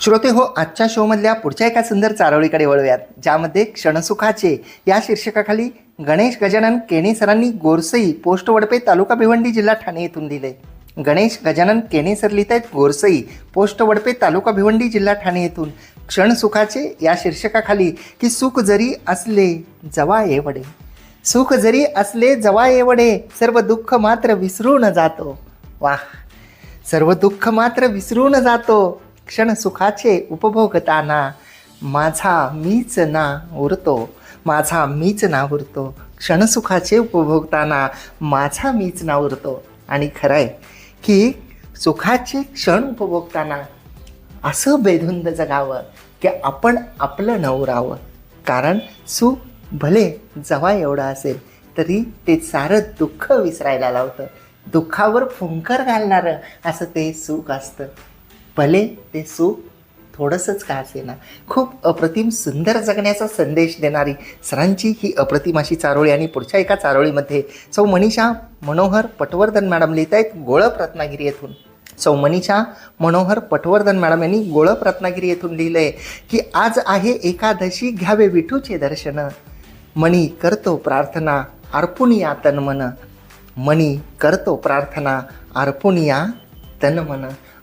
श्रोते हो आजच्या शोमधल्या पुढच्या एका सुंदर चारोळीकडे वळूयात ज्यामध्ये क्षणसुखाचे या शीर्षकाखाली गणेश गजानन केणे सरांनी गोरसई पोस्ट वडपे तालुका भिवंडी जिल्हा ठाणे येथून दिले. गणेश गजानन केणे सर लिहित आहेत गोरसई पोस्ट वडपे तालुका भिवंडी जिल्हा ठाणे येथून. क्षणसुखाचे या शीर्षकाखाली की सुख जरी असले जवा येवडे सुख जरी असले जवा येवडे सर्व दुःख मात्र विसरून जातो. वाह! सर्व दुःख मात्र विसरून जातो. क्षणसुखाचे उपभोगताना माझा मीच ना उरतो माझा मीच ना उरतो. क्षणसुखाचे उपभोगताना माझा मीच ना उरतो. आणि खरं आहे की सुखाचे क्षण उपभोगताना असं बेधुंद जगावं की आपण आपलं नवरावं कारण सुख भले जवा एवढं असेल तरी ते सारं दुःख विसरायला लावतं. दुःखावर फुंकर घालणारं असं ते सुख असतं. भले ते सुख थोडंसंच का असेना खूप अप्रतिम सुंदर जगण्याचा संदेश देणारी सरांची ही अप्रतिम अशी चारोळी आणि पुढच्या एका चारोळीमध्ये सौ मनीषा मनोहर पटवर्धन मॅडम लिहित आहेत गोळप रत्नागिरी येथून. सौ मनीषा मनोहर पटवर्धन मॅडम यांनी गोळप रत्नागिरी येथून लिहिलं आहे की आज आहे एकादशी घ्यावे विठूचे दर्शन. मणी करतो प्रार्थना अर्पुनिया तन मन. मणी करतो प्रार्थना अर्पुनिया तन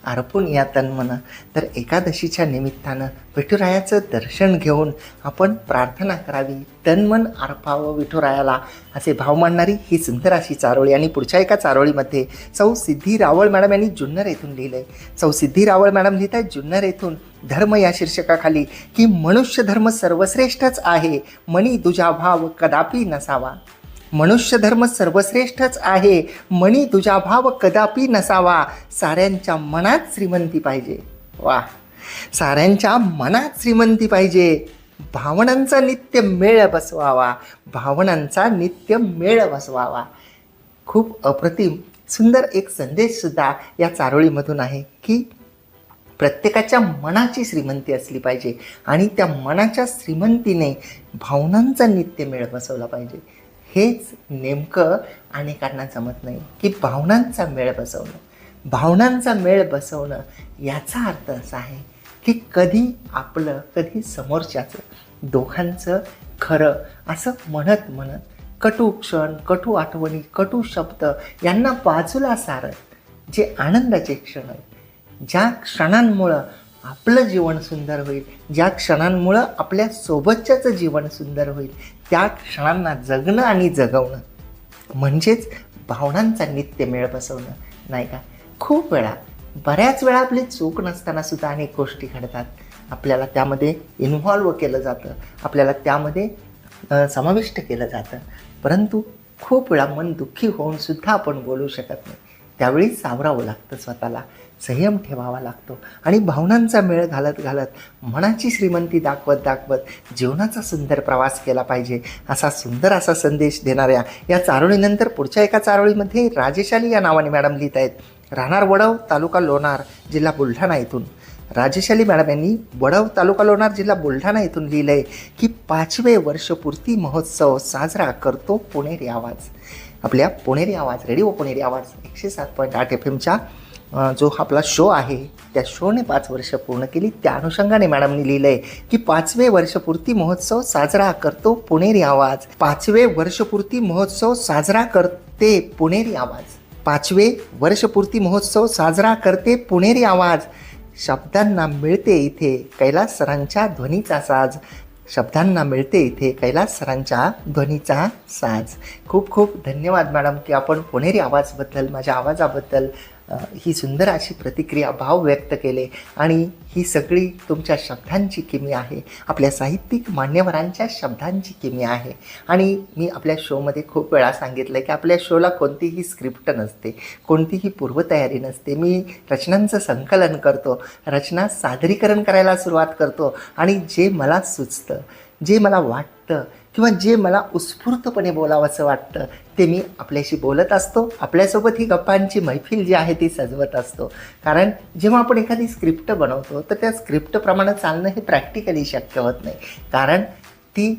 मन अर्पून या तन्मन. तर एकादशीच्या निमित्तानं विठुरायाचं दर्शन घेऊन आपण प्रार्थना करावी. तन्मन अर्पावं विठुरायाला. असे भाव मांडणारी ही सुंदर अशी चारोळी आणि पुढच्या एका चारोळीमध्ये सौ सिद्धी रावळ मॅडम यांनी जुन्नर येथून लिहिलंय सौ सिद्धी रावळ मॅडम लिहित आहेत जुन्नर येथून धर्म या शीर्षकाखाली की मनुष्य धर्म सर्वश्रेष्ठच आहे. मणी तुझा भाव कदापि नसावा. मनुष्यधर्म सर्वश्रेष्ठच आहे. मणी तुझा भाव कदापि नसावा. साऱ्यांच्या मनात श्रीमंती पाहिजे. वा साऱ्यांच्या मनात श्रीमंती पाहिजे. भावनांचा नित्य मेळ बसवावा. भावनांचा नित्य मेळ बसवावा. खूप अप्रतिम सुंदर एक संदेशसुद्धा या चारोळीमधून आहे की प्रत्येकाच्या मनाची श्रीमंती असली पाहिजे आणि त्या मनाच्या श्रीमंतीने भावनांचा नित्य मेळ बसवला पाहिजे. हेच नेमकं अनेकांना जमत नाही की भावनांचा मेळ बसवणं. भावनांचा मेळ बसवणं याचा अर्थ असा आहे की कधी आपलं कधी समोरच्याचं दोघांचं खरं असं म्हणत म्हणत कटू क्षण कटू आठवणी कटू शब्द यांना बाजूला सारत जे आनंदाचे क्षण आहेत. ज्या क्षणांमुळं आपलं जीवन सुंदर होईल. ज्या क्षणांमुळं आपल्या सोबतच्याचं जीवन सुंदर होईल त्या क्षणांना जगणं आणि जगवणं म्हणजेच भावनांचा नित्य मेळ बसवणं नाही का? खूप वेळा बऱ्याच वेळा आपली चूक नसताना सुद्धा अनेक गोष्टी घडतात. आपल्याला त्यामध्ये इन्व्हॉल्व केलं जातं. आपल्याला त्यामध्ये समाविष्ट केलं जातं. परंतु खूप वेळा मन दुःखी होऊन सुद्धा आपण बोलू शकत नाही. त्यावेळी सावरावं लागतं स्वतःला. संयम ठेवावा लागतो. आणि भावनांचा मेळ घालत घालत मनाची श्रीमंती दाखवत दाखवत जीवनाचा सुंदर प्रवास केला पाहिजे. असा सुंदर असा संदेश देणाऱ्या या चारोळीनंतर पुढच्या एका चारोळीमध्ये राजेशाली या नावाने मॅडम लिहित आहेत. राहणार वडव तालुका लोणार जिल्हा बुलढाणा येथून राजेशाली मॅडम यांनी वडव तालुका लोणार जिल्हा बुलढाणा येथून लिहिलं आहे की पाचवे वर्षपूर्ती महोत्सव साजरा करतो पुणेरी आवाज. आपल्या पुणेरी आवाज रेडिओ पुणेरी आवाज एकशे सात पॉईंट आठ एफ एमच्या जो आपला शो आहे त्या शोने पाच वर्ष पूर्ण केली. त्या अनुषंगाने मॅडमनी लिहिलं आहे की पाचवे वर्षपूर्ती महोत्सव साजरा करतो पुणेरी आवाज. पाचवे वर्षपूर्ती महोत्सव साजरा करते पुणेरी आवाज. पाचवे वर्षपूर्ती महोत्सव साजरा करते पुणेरी आवाज. शब्दांना मिळते इथे कैलास सरांच्या ध्वनीचा साज. शब्दांना मिळते इथे कैलास सरांच्या ध्वनीचा साज. खूप खूप धन्यवाद मॅडम की आपण पुणेरी आवाजबद्दल माझ्या आवाजाबद्दल ही सुंदर अशी प्रतिक्रिया भाव व्यक्त केले. आणि ही सगळी तुमच्या शब्दांची किमी आहे. आपल्या साहित्यिक मान्यवरांच्या शब्दांची किमी आहे. आणि मी आपल्या शोमध्ये खूप वेळा सांगितलं की आपल्या शोला कोणतीही स्क्रिप्ट नसते. कोणतीही पूर्वतयारी नसते. मी रचनांचं संकलन करतो. रचना सादरीकरण करायला सुरुवात करतो. आणि जे मला सुचतं जे मला वाटतं किंवा जे मला उत्स्फूर्तपणे बोलावंसं वाटतं ते मी आपल्याशी बोलत असतो. आपल्यासोबत ही गप्पांची मैफिल जी आहे ती सजवत असतो. कारण जेव्हा आपण एखादी स्क्रिप्ट बनवतो तर त्या स्क्रिप्टप्रमाणे चालणं हे प्रॅक्टिकली शक्य होत नाही. कारण ती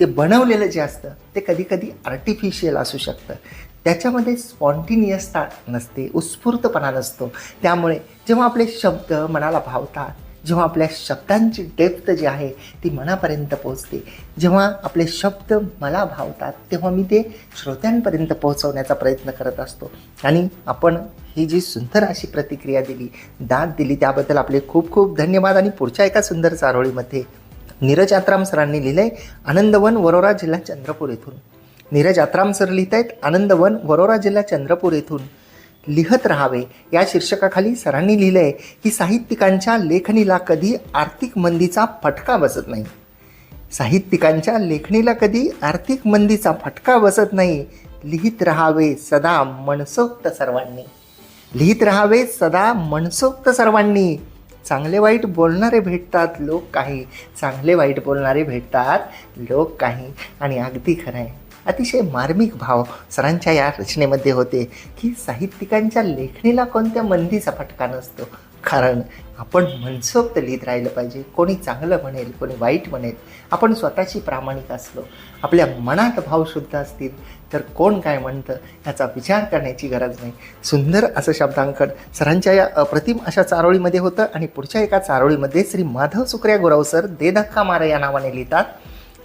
ते बनवलेलं जे असतं ते कधीकधी आर्टिफिशियल असू शकतं. त्याच्यामध्ये स्पॉन्टिनियसता नसते उत्स्फूर्तपणा नसतो. त्यामुळे जेव्हा आपले शब्द मनाला भावतात जेव्हा आपल्या शब्दांची डेप्थ जी आहे ती मनापर्यंत पोहोचते. जेव्हा आपले शब्द मला भावतात तेव्हा मी ते श्रोत्यांपर्यंत पोहोचवण्याचा प्रयत्न करत असतो. आणि आपण ही जी सुंदर अशी प्रतिक्रिया दिली दाद दिली त्याबद्दल आपले खूप खूप धन्यवाद. आणि पुढच्या एका सुंदर चारोळीमध्ये नीरज आत्राम सरांनी लिहिलंय आनंदवन वरोरा जिल्हा चंद्रपूर येथून. नीरज आत्राम सर लिहित आहेत आनंदवन वरोरा जिल्हा चंद्रपूर येथून. लिहत राहावे. या शीर्षकाखाली सरांनी लिहिलंय की साहित्यिकांच्या लेखणीला कधी आर्थिक मंदीचा फटका बसत नाही. साहित्यिकांच्या लेखणीला कधी आर्थिक मंदीचा फटका बसत नाही. लिहित राहावे सदा मनसोक्त सर्वांनी. लिहित राहावे सदा मनसोक्त सर्वांनी. चांगले वाईट बोलणारे भेटतात लोक काही. चांगले वाईट बोलणारे भेटतात लोक काही. आणि अगदी खरं आहे. अतिशय मार्मिक भाव सरांच्या या रचनेमध्ये होते की साहित्यिकांच्या लेखणीला कोणत्या मंदीचा फटका नसतो. कारण आपण मनसोक्त लिहित राहिलं पाहिजे. कोणी चांगलं म्हणेल कोणी वाईट म्हणेल. आपण स्वतःची प्रामाणिक असलो. आपल्या मनात भाव शुद्ध असतील तर कोण काय म्हणतं याचा विचार करण्याची गरज नाही. सुंदर असं शब्दांकन सरांच्या या अप्रतिम अशा चारोळीमध्ये होतं आणि पुढच्या एका चारोळीमध्ये श्री माधव सुक्रिया गुरव सर दे धक्का मारा या नावाने लिहितात.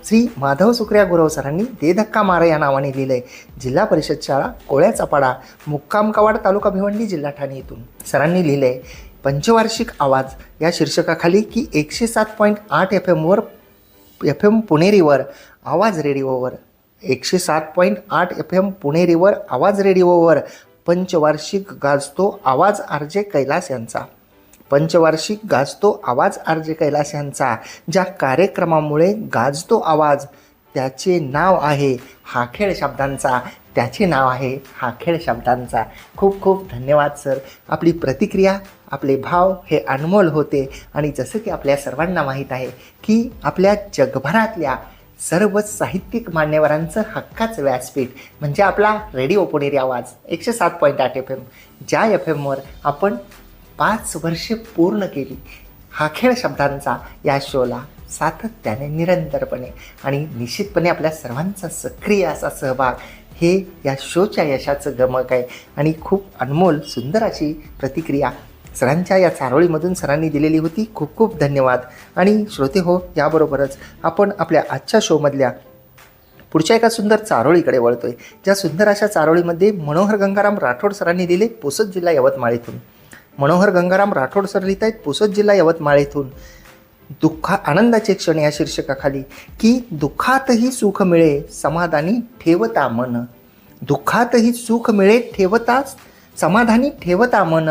श्री माधव सुक्रिया गुरव सरांनी दे धक्का मारा या नावाने लिहिलंय. जिल्हा परिषद शाळा कोळ्याचापाडा मुक्काम कवाड तालुका भिवंडी जिल्हा ठाणे येथून सरांनी लिहिलंय पंचवार्षिक आवाज या शीर्षकाखाली की एकशे सात पॉईंट आठ एफ एमवर एफ एम पुणेरीवर आवाज रेडिओवर. एकशे सात पॉईंट आठ एफ एम पुणेरीवर आवाज रेडिओवर. पंचवार्षिक गाजतो आवाज आर जे कैलास यांचा. पंचवार्षिक गाजतो आवाज आर जे कैलास यांचा. ज्या कार्यक्रमामुळे गाजतो आवाज त्याचे नाव आहे हा खेळ शब्दांचा. त्याचे नाव आहे हा खेळ शब्दांचा. खूप खूप धन्यवाद सर. आपली प्रतिक्रिया आपले भाव हे अनमोल होते. आणि जसं की आपल्या सर्वांना माहीत आहे की आपल्या जगभरातल्या सर्व साहित्यिक मान्यवरांचं हक्काचं व्यासपीठ म्हणजे आपला रेडिओ पुणेरी आवाज एकशे सात पॉईंट आठ एफ एम ज्या एफ एमवर आपण पाच वर्षे पूर्ण केली. हा खेळ शब्दांचा या शोला सातत्याने निरंतरपणे आणि निश्चितपणे आपल्या सर्वांचा सक्रिय असा सहभाग हे या शोच्या यशाचं गमक आहे. आणि खूप अनमोल सुंदर अशी प्रतिक्रिया सरांच्या या चारोळीमधून सरांनी दिलेली होती. खूप खूप धन्यवाद. आणि श्रोते हो याबरोबरच आपण आपल्या आजच्या शोमधल्या पुढच्या एका सुंदर चारोळीकडे वळतोय. ज्या सुंदर अशा चारोळीमध्ये मनोहर गंगाराम राठोड सरांनी दिले पोसत जिल्हा यवतमाळ मनोहर गंगाराम राठोड सर लिहित आहेत पुसद जिल्हा यवतमाळ येथून दुःखा आनंदाचे क्षण या शीर्षकाखाली. की दुःखातही सुख मिळे समाधानी ठेवता मन. दुःखातही सुख मिळे ठेवताच समाधानी ठेवता मन.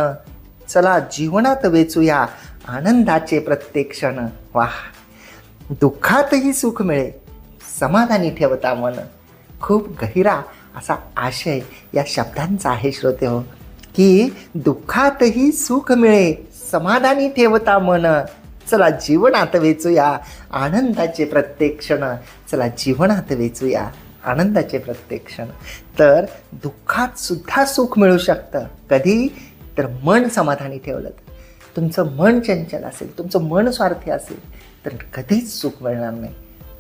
चला जीवनात वेचूया आनंदाचे प्रत्येक क्षण. वाह! दुःखातही सुख मिळे समाधानी ठेवता मन. खूप गहिरा असा आशय या शब्दांचा आहे श्रोते हो. की दुःखातही सुख मिळे समाधानी ठेवता मन. चला जीवनात वेचूया आनंदाचे प्रत्येक क्षण. चला जीवनात वेचूया आनंदाचे प्रत्येक क्षण. तर दुःखात सुद्धा सुख मिळू शकतं. कधी? तर मन समाधानी ठेवलं तुमचं मन चंचल असेल तुमचं मन स्वार्थी असेल तर कधीच सुख मिळणार नाही.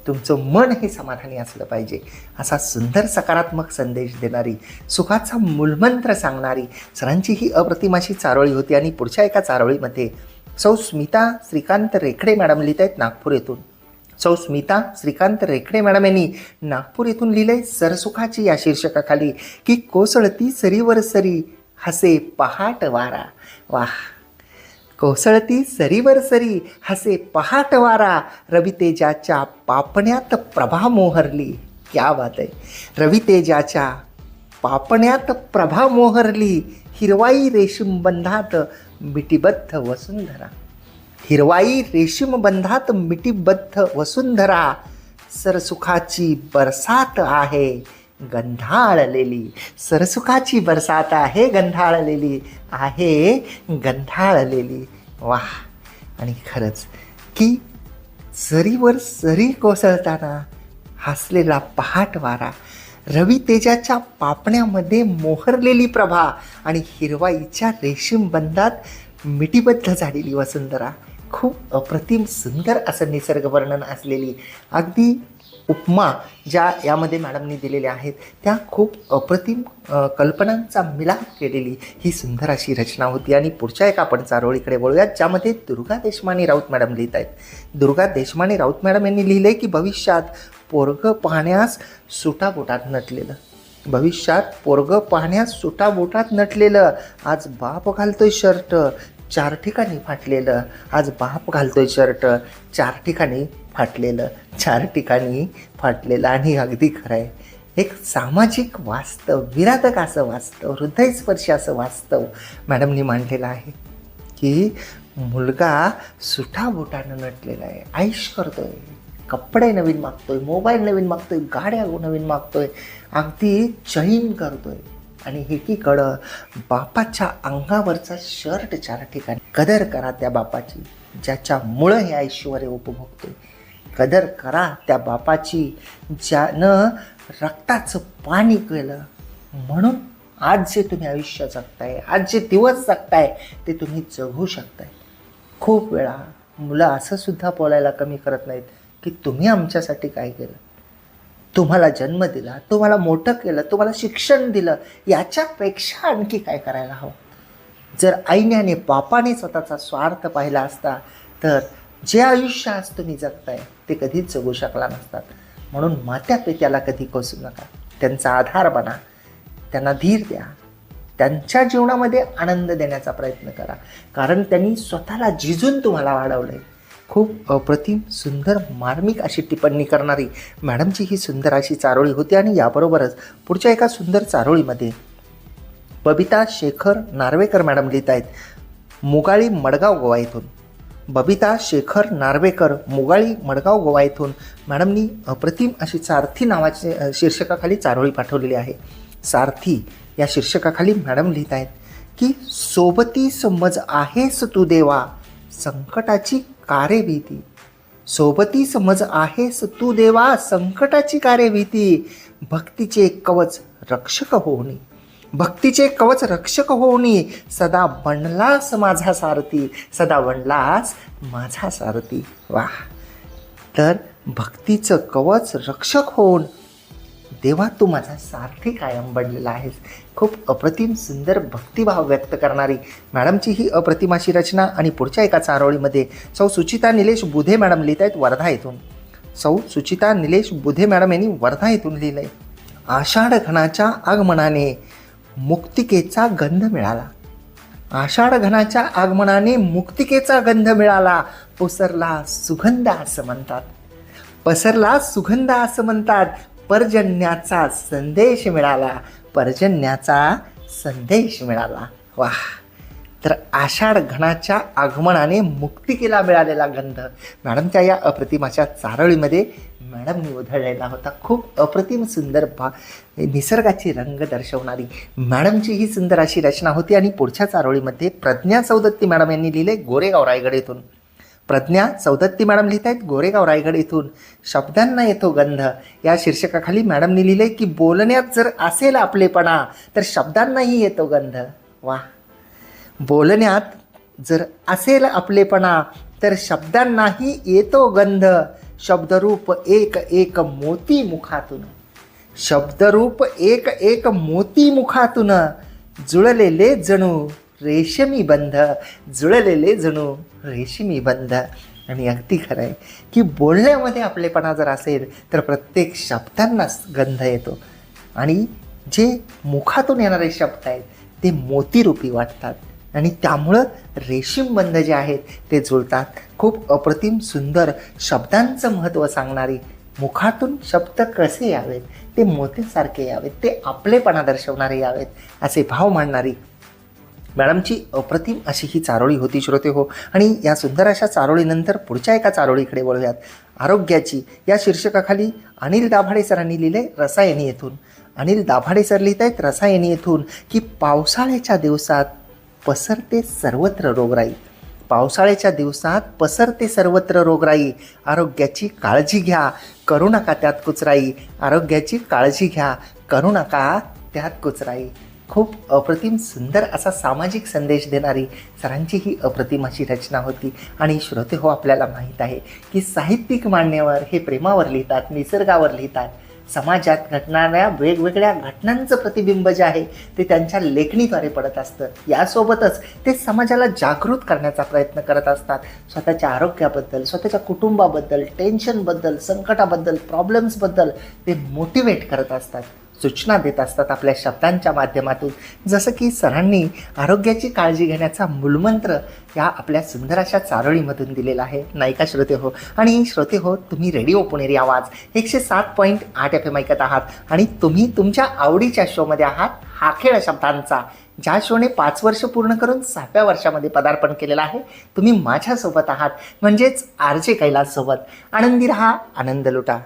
तुमचं मन हे समाधानी असलं पाहिजे. असा सुंदर सकारात्मक संदेश देणारी सुखाचा मूलमंत्र सांगणारी सरांची ही अप्रतिम अशी चारोळी होती आणि पुढच्या एका चारोळीमध्ये सौ स्मिता श्रीकांत रेखडे मॅडम लिहित आहेत नागपूर येथून. सौ स्मिता श्रीकांत रेखडे मॅडम यांनी नागपूर येथून लिहिलंय सरसुखाची या शीर्षकाखाली की कोसळती सरीवर सरी हसे पहाट वारा. वाह! कोसळती सरीवर सरी हसे पहाट वारा रवितेजाच्या पापण्यात प्रभा मोहरली. क्या बात आहे. रवितेजाच्या पापण्यात प्रभा मोहरली. हिरवाई रेशीम बंधात मिटीबद्ध वसुंधरा. हिरवाई रेशीम बंधात मिटीबद्ध वसुंधरा. सरसुखाची बरसात आहे. गंधाळलेली. सरसुखाची बरसात आहे गंधाळलेली. आहे गंधाळलेली. वाह. आणि खरंच की सरीवर सरी कोसळताना हसलेला पहाट वारा रवी तेजाच्या पापण्यामध्ये मोहरलेली प्रभा आणि हिरवाईच्या रेशीमबंधात मिटीबद्ध झालेली वसुंधरा. खूप अप्रतिम सुंदर असं निसर्ग वर्णन असलेली. अगदी उपमा ज्या यामध्ये मॅडमनी दिलेल्या आहेत त्या खूप अप्रतिम कल्पनांचा मिलाप केलेली ही सुंदर अशी रचना होती. आणि पुढच्या एका आपण चारोळीकडे वळूयात ज्यामध्ये दुर्गा देशमाने राऊत मॅडम लिहित आहेत. दुर्गा देशमाने राऊत मॅडम यांनी लिहिलं आहे की भविष्यात पोरगं पाहण्यास सुटाबोटात नटलेलं. भविष्यात पोरगं पाहण्यास सुटाबोटात नटलेलं. आज बाप घालतोय शर्ट चार ठिकाणी फाटलेलं. आज बाप घालतोय शर्ट. चार ठिकाणी फाटलेलं. चार ठिकाणी फाटलेलं आणि अगदी खरं आहे एक सामाजिक वास्तव विराधक असं वास्तव हृदयस्पर्शी असं वास्तव मॅडमनी मांडलेलं आहे की मुलगा सुठाबोटानं नटलेला आहे आयुष करतोय कपडे नवीन मागतोय मोबाईल नवीन मागतोय गाड्या नवीन मागतोय अगदी चैन करतोय. आणि एकीकडं बापाच्या अंगावरचा शर्ट चार ठिकाणी. कदर करा त्या बापाची ज्याच्यामुळं हे ऐश्वर उपभोगते. कदर करा त्या बापाची ज्यानं रक्ताचं पाणी केलं. म्हणून आज जे तुम्ही आयुष्य जगताय आज जे दिवस जगताय ते तुम्ही जगू शकताय. खूप वेळा मुलं असं सुद्धा बोलायला कमी करत नाहीत की तुम्ही आमच्यासाठी काय केलं. तुम्हाला जन्म दिला तुम्हाला मोठं केलं तुम्हाला शिक्षण दिलं याच्यापेक्षा आणखी काय करायला हवं? जर आईने आणि बापाने स्वतःचा स्वार्थ पाहिला असता तर जे आयुष्य आज तुम्ही जगताय ते कधीच जगू शकला नसतात. म्हणून मात्या पित्याला कधी कोसू नका. त्यांचा आधार बना. त्यांना धीर द्या. त्यांच्या जीवनामध्ये आनंद देण्याचा प्रयत्न करा. कारण त्यांनी स्वतःला झिजून तुम्हाला वाढवलं आहे खूप अप्रतिम सुंदर मार्मिक अशी टिप्पणी करणारी मॅडमची ही सुंदर अशी चारोळी होती आणि याबरोबरच पुढच्या एका सुंदर चारोळीमध्ये बबिता शेखर नार्वेकर मॅडम लिहित आहेत मुगाळी मडगाव गोवा येथून. बबिता शेखर नार्वेकर मुगाळी मडगाव गोवा येथून मॅडमनी अप्रतिम अशी सारथी नावाचे शीर्षकाखाली चारोळी पाठवलेली आहे. सारथी या शीर्षकाखाली मॅडम लिहित आहेत की सोबती समज आहेस तू देवा संकटाची कारे भीती सोबती समज आहेस तू देवा संकटाची कारे भीती भक्तीचे कवच रक्षक होणे भक्तीचे कवच रक्षक होऊनी. सदा बनलास माझा सारथी. सदा बनलास माझा सारथी. वा तर भक्तीचं कवच रक्षक होऊन तेव्हा तू माझा सारथी कायम बनलेला आहेस. खूप अप्रतिम सुंदर भक्तिभाव व्यक्त करणारी मॅडमची ही अप्रतिम अशी रचना आणि पुढच्या एका चारोळीमध्ये सौ सुचिता निलेश बुधे मॅडम लिहित आहेत वर्धा येथून. सौ सुचिता निलेश बुधे मॅडम यांनी वर्धा येथून लिहिलं आहे आषाढ घनाच्या आगमनाने मुक्तिकेचा गंध मिळाला. आषाढ घनाच्या आगमनाने मुक्तिकेचा गंध मिळाला. पसरला सुगंध असं म्हणतात. पसरला सुगंध असं म्हणतात. पर्जन्याचा संदेश मिळाला. पर्जन्याचा संदेश मिळाला. वा तर आषाढ घणाच्या आगमनाने मुक्तिकेला मिळालेला गंध. मॅडमच्या या अप्रतिमाच्या चारोळीमध्ये मॅडमनी उधळलेला होता. खूप अप्रतिम सुंदर भा निसर्गाची रंग दर्शवणारी. मॅडमची ही सुंदर अशी रचना होती आणि पुढच्या चारोळीमध्ये प्रज्ञा चौदत्ती मॅडम यांनी लिहिले गोरेगाव रायगड येथून. प्रज्ञा चौदत्ती मॅडम लिहित आहेत. गोरेगाव रायगड इथून शब्दांना येतो गंध. या शीर्षकाखाली मॅडमनी लिहिले की बोलण्यात जर असेल आपलेपणा तर शब्दांनाही येतो गंध. वा. बोलण्यात जर असेल आपलेपणा तर शब्दांनाही येतो गंध. शब्दरूप एक एक मोती मुखातून. शब्दरूप एक एक मोती मुखातून जुळलेले जणू. रेशमी बंध जुळलेले जणू रेशमी बंध आणि अगदी खरं आहे की बोलण्यामध्ये आपलेपणा जर असेल तर प्रत्येक शब्दांना गंध येतो. आणि जे मुखातून येणारे शब्द आहेत ते मोतीरूपी वाटतात. आणि त्यामुळं रेशीम बंध जे आहेत ते जुळतात. खूप अप्रतिम सुंदर शब्दांचं महत्त्व सांगणारी मुखातून शब्द कसे यावेत ते मोतीसारखे यावेत ते आपलेपणा दर्शवणारे यावेत असे भाव मांडणारी मॅडमची अप्रतिम अशी ही चारोळी होती श्रोते हो. आणि या सुंदर अशा चारोळीनंतर पुढच्या एका चारोळीकडे वळूयात. आरोग्याची या शीर्षकाखाली अनिल दाभाडे सरांनी लिहिले रसायनी येथून. अनिल दाभाडे सर लिहित आहेत रसायनी येथून की पावसाळ्याच्या दिवसात पसरते सर्वत्र रोगराई. पावसाळ्याच्या दिवसात पसरते सर्वत्र रोगराई. आरोग्याची काळजी घ्या करू नका त्यात कुचराई. आरोग्याची काळजी घ्या करू नका त्यात कुचराई. खूप अप्रतिम सुंदर असा सामाजिक संदेश देणारी सरांची ही अप्रतिम अशी रचना होती. आणि श्रोते हो आपल्याला माहीत आहे की साहित्यिक मान्यवर हे प्रेमावर लिहितात निसर्गावर लिहितात. समाजात घडणाऱ्या वेगवेगळ्या घटनांचं प्रतिबिंब जे आहे ते त्यांच्या लेखणीद्वारे पडत असतं. यासोबतच ते समाजाला जागृत करण्याचा प्रयत्न करत असतात. स्वतःच्या आरोग्याबद्दल स्वतःच्या कुटुंबाबद्दल टेन्शनबद्दल संकटाबद्दल प्रॉब्लेम्सबद्दल ते मोटिवेट करत असतात. सूचना देत असतात आपल्या शब्दांच्या माध्यमातून. जसं की सरांनी आरोग्याची काळजी घेण्याचा मूलमंत्र या आपल्या सुंदर अशा चारोळीमधून दिलेला आहे. नायिका श्रोते हो? आणि श्रोते हो तुम्ही रेडिओ पुणेरी आवाज एकशे सात पॉईंट आठ एफ एम ऐकत आहात आणि तुम्ही तुमच्या आवडीच्या शोमध्ये आहात. हा खेळ शब्दांचा ज्या शोने पाच वर्ष पूर्ण करून सहाव्या वर्षामध्ये पदार्पण केलेलं आहे तुम्ही माझ्यासोबत आहात. म्हणजेच आर जे कैलाससोबत. आनंदी रहा आनंद लुटा.